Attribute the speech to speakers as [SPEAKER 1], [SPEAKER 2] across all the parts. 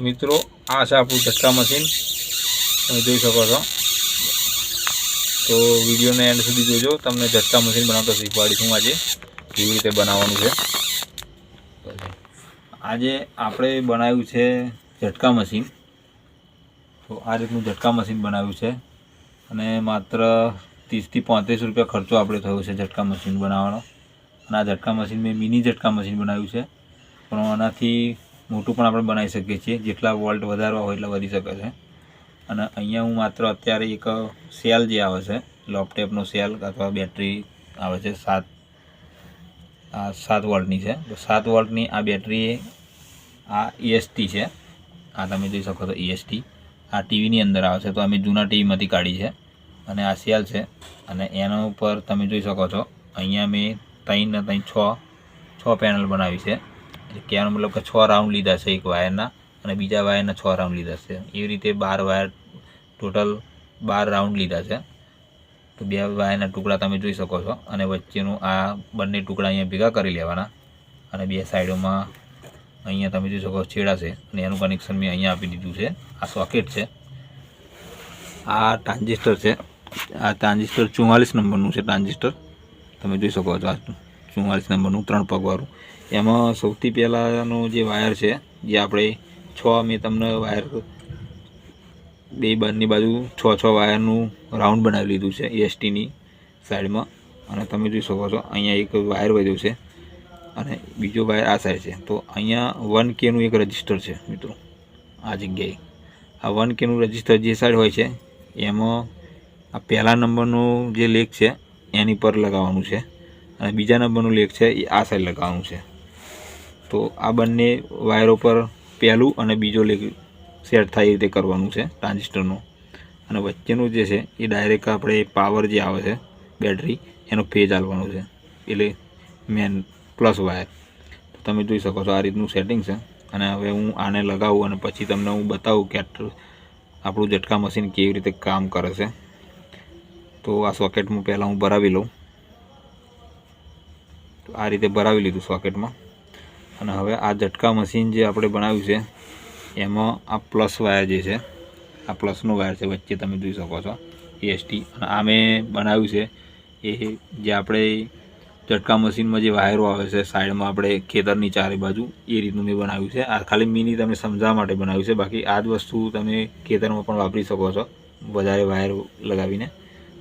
[SPEAKER 1] મિત્રો, આ છે આપણું ધક્કા મશીન. તમે જોઈ શકો છો. તો વિડીયોને એન્ડ સુધી જોજો. તમને ઝટકા મશીન બનાવતા શીખવાડીશું આજે. કેવી રીતે બનાવવાનું છે. આજે આપણે બનાવ્યું છે ઝટકા મશીન. તો આ રીતનું ઝટકા મશીન બનાવ્યું છે. અને માત્ર ત્રીસથી પાંત્રીસ રૂપિયા ખર્ચો આપણે થયો છે ઝટકા મશીન બનાવવાનો. અને આ ઝટકા મશીન મેં મિની ઝટકા મશીન બનાવ્યું છે. પણ આનાથી મોટું પણ આપણે બનાવી શકીએ છીએ. જેટલા વોલ્ટ વધારવા હોય એટલા વધી શકે છે. અને અહીંયા હું માત્ર અત્યારે એક સેલ જે આવે છે લોપટેપનો સેલ અથવા બેટરી આવે છે, સાત, આ સાત વોલ્ટની છે. તો સાત વોલ્ટની આ બેટરી આ ઈએસટી છે. આ તમે જોઈ શકો છો ઈએસટી આ ટીવીની અંદર આવે છે. તો અમે જૂના ટીવીમાંથી કાઢી છે. અને આ સેલ છે. અને એના ઉપર તમે જોઈ શકો છો, અહીંયા મેં ત્રણ ને ત્રણ છ છ પેનલ બનાવી છે. એટલે કહેવાનો મતલબ કે છ રાઉન્ડ લીધા છે એક વાયરના અને બીજા વાયરના છ રાઉન્ડ લીધા છે. એવી રીતે બાર વાયર ટોટલ બાર રાઉન્ડ લીધા છે. તો બે વાયરના ટુકડા તમે જોઈ શકો છો અને વચ્ચેનું આ બંને ટુકડા અહીંયા ભેગા કરી લેવાના અને બે સાઈડોમાં અહીંયા તમે જોઈ શકો છેડા છે અને એનું કનેક્શન મેં અહીંયા આપી દીધું છે. આ સોકેટ છે. આ ટ્રાન્ઝિસ્ટર છે. આ ટ્રાન્ઝિસ્ટર ચુમ્માલીસ નંબરનું છે ટ્રાન્ઝિસ્ટર તમે જોઈ શકો છો આ ચુમ્માલીસ નંબરનું ત્રણ પગવાળું. એમાં સૌથી પહેલાંનો જે વાયર છે, જે આપણે છ મેં તમને વાયર બે બંને બાજુ છ છ વાયરનું રાઉન્ડ બનાવી લીધું છે, એસટીની સાઈડમાં. અને તમે જોઈ શકો છો, અહીંયા એક વાયર વધ્યો છે અને બીજો વાયર આ સાઈડ છે. તો અહીંયા વન કેનું એક રજિસ્ટર છે, મિત્રો, આ જગ્યાએ. આ વન કેનું રજિસ્ટર જે સાઈડ હોય છે, એમાં આ પહેલા નંબરનું જે લેક છે, એની પર લગાવવાનું છે. અને બીજા નંબરનું લેક છે, એ આ સાઈડ લગાવવાનું છે. તો આ બંને વાયરો પર પહેલું અને બીજો લેગ સેટ થાય એ રીતે કરવાનું છે ટ્રાન્ઝિસ્ટરનું. અને વચ્ચેનું જે છે, એ ડાયરેક્ટ આપણે પાવર જે આવે છે બેટરી એનો ફેજ આવવાનો છે. એટલે મેન પ્લસ વાયર તો તમે જોઈ શકો છો આ રીતનું સેટિંગ છે. અને હવે હું આને લગાવું અને પછી તમને હું બતાવું કે આપણું ઝટકા મશીન કેવી રીતે કામ કરે છે. તો આ સોકેટમાં પહેલાં હું ભરાવી લઉં. આ રીતે ભરાવી લીધું સોકેટમાં અને હવે આ ઝટકા મશીન જે આપણે બનાવ્યું છે, એમાં આ પ્લસ વાયર જે છે, આ પ્લસનો વાયર છે વચ્ચે તમે જોઈ શકો છો એસટી અને આ મેં બનાવ્યું છે, એ જે આપણે ઝટકા મશીનમાં જે વાયરો આવે છે, સાઈડમાં આપણે ખેતરની ચારે બાજુ, એ રીતનું મેં બનાવ્યું છે. આ ખાલી મિની તમને સમજાવવા માટે બનાવ્યું છે, બાકી આ જ વસ્તુ તમે ખેતરમાં પણ વાપરી શકો છો, વધારે વાયર લગાવીને.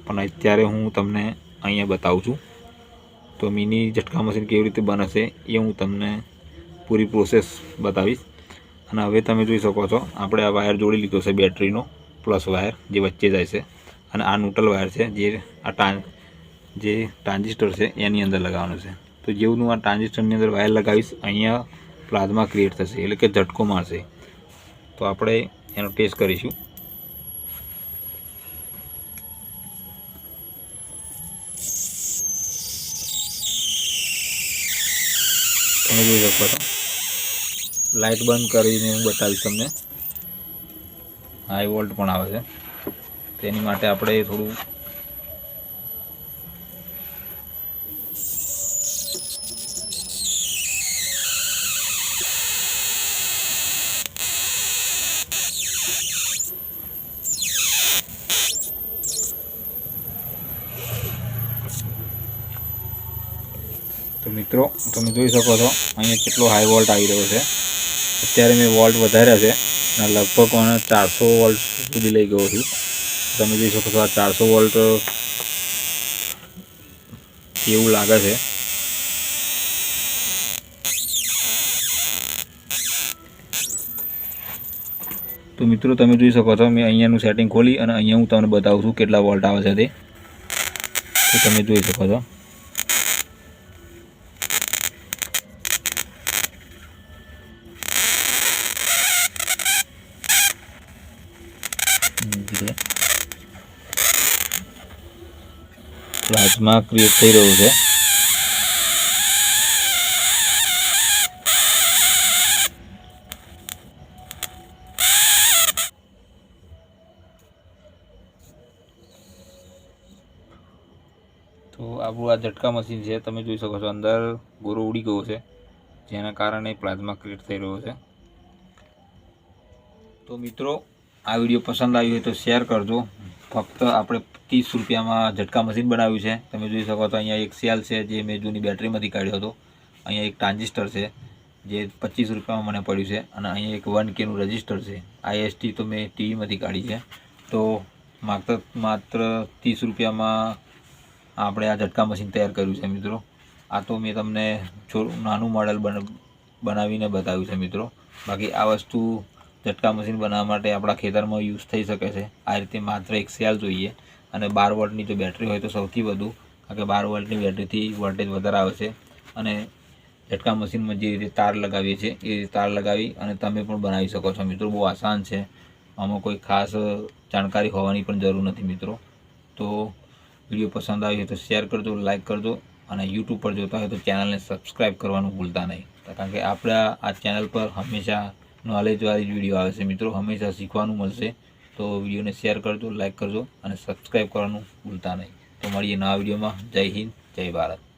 [SPEAKER 1] પણ અત્યારે હું તમને અહીંયા બતાવું છું, તો મિની ઝટકા મશીન કેવી રીતે બને એ હું તમને પૂરી પ્રોસેસ બતાવીશ. અને હવે તમે જોઈ શકો છો, આપણે આ વાયર જોડી લીધો છે બેટરીનો પ્લસ વાયર જે વચ્ચે જાય છે. અને આ ન્યુટ્રલ વાયર છે, જે આ ટ્રાન્ જે ટ્રાન્ઝિસ્ટર છે, એની અંદર લગાવવાનું છે. તો જેવું હું આ ટ્રાન્ઝિસ્ટરની અંદર વાયર લગાવીશ, અહીંયા પ્લાઝમા ક્રિએટ થશે, એટલે કે ઝટકો મારશે. તો આપણે એનો ટેસ્ટ કરીશું. તમે જોઈ શકો છો. લાઇટ બંધ કરીને હું બતાવીશ તમને. હાઈ વોલ્ટ પણ આવે છે. તેની માટે આપણે થોડું તો મિત્રો, તમે જોઈ શકો છો, અહીંયા કેટલો હાઈ વોલ્ટ આવી રહ્યો છે. અત્યારે મેં વોલ્ટ વધાર્યા છે, અને લગભગ મને ચારસો વોલ્ટ સુધી લઈ ગયો છું. તમે જોઈ શકો છો આ ચારસો વોલ્ટ કેવું લાગે છે. તો મિત્રો, તમે જોઈ શકો છો, મેં અહીંયાનું સેટિંગ ખોલી અને અહીંયા હું તમને બતાવું છું કેટલા વોલ્ટ આવે છે તે તમે જોઈ શકો છો. પ્લાઝમા ક્રિએટ થઈ રહ્યું છે. તો આપણું આ ઝટકા મશીન છે, તમે જોઈ શકો છો અંદર ગોરો ઉડી ગયો છે, જેના કારણે પ્લાઝમા ક્રિએટ થઈ રહ્યો છે. તો મિત્રો, આ વીડિયો પસંદ આવ્યો હોય તો શેર કરજો. ફક્ત આપણે ત્રીસ રૂપિયામાં ઝટકા મશીન બનાવ્યું છે. તમે જોઈ શકો તો અહીંયા એક સેલ છે જે મેં જૂની બેટરીમાંથી કાઢ્યો હતો. અહીંયા એક ટ્રાન્ઝિસ્ટર છે જે પચીસ રૂપિયામાં મને પડ્યું છે અને અહીંયા એક વન કેનું રજિસ્ટર છે. આઈએસટી તો મેં ટીવીમાંથી કાઢી છે. તો માત્ર માત્ર ત્રીસ રૂપિયામાં આપણે આ ઝટકા મશીન તૈયાર કર્યું છે મિત્રો. આ તો મેં તમને નાનું મોડલ બન, બનાવીને બતાવ્યું છે મિત્રો. બાકી આ વસ્તુ ઝટકા મશીન બનાવવા માટે આપણા ખેતરમાં યુઝ થઈ શકે છે. આ રીતે માત્ર એક સેલ જોઈએ અને બાર વોલ્ટની જો બેટરી હોય તો સૌથી વધુ, કારણ કે બાર વોલ્ટની બેટરીથી વોલ્ટેજ વધારે આવે છે. અને ઝટકા મશીનમાં જે રીતે તાર લગાવીએ છીએ, એ રીતે તાર લગાવી અને તમે પણ બનાવી શકો છો. મિત્રો, બહુ આસાન છે. આમાં કોઈ ખાસ જાણકારી હોવાની પણ જરૂર નથી, મિત્રો. તો વીડિયો પસંદ આવ્યો હોય તો શેર કરજો લાઇક કરજો અને યુટ્યુબ પર જોતા હોય તો ચેનલને સબસ્ક્રાઈબ કરવાનું ભૂલતા નહીં. કારણ કે આપણા આ ચેનલ પર હંમેશા નોલેજવાળી જ વીડિયો આવે છે. મિત્રો, હંમેશા શીખવાનું મળશે. તો વિડીયોને શેર કરજો લાઇક કરજો અને સબસ્ક્રાઈબ કરવાનું ભૂલતા નહીં. તો મળીએ નવા વિડીયોમાં જય હિન્દ, જય ભારત.